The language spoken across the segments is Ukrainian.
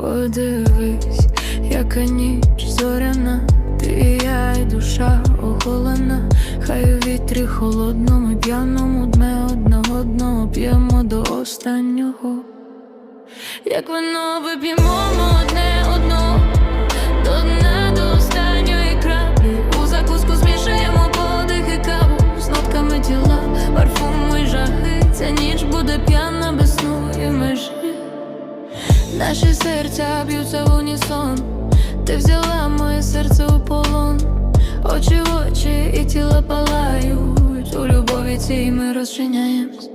Подивись, яка ніч зоряна, ти і я, і душа оголена, хай у вітрі холодному, п'яному дме одного одного п'ємо до останнього. Як вино вип'ємо одне Наші серця б'ються в унісон. Ти взяла моє серце у полон. Очі в очі і тіла палають. У любові цій ми розчиняємось.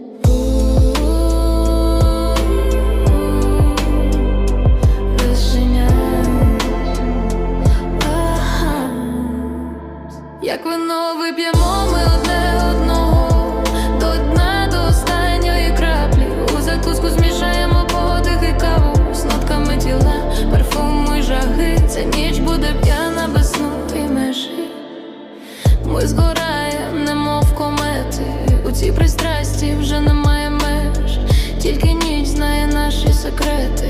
Як вино вип'ємо ми одне Ця ніч буде п'яна без сну і межі. Ми згораємо, немов комети. У цій пристрасті вже немає меж. Тільки ніч знає наші секрети,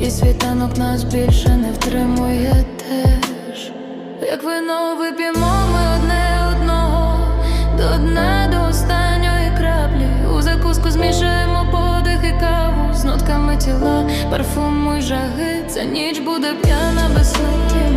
і світанок нас більше не втримує теж. Як вино вип'ємо ми тіла, парфуму й жаги. Ця ніч буде п'яна без меж.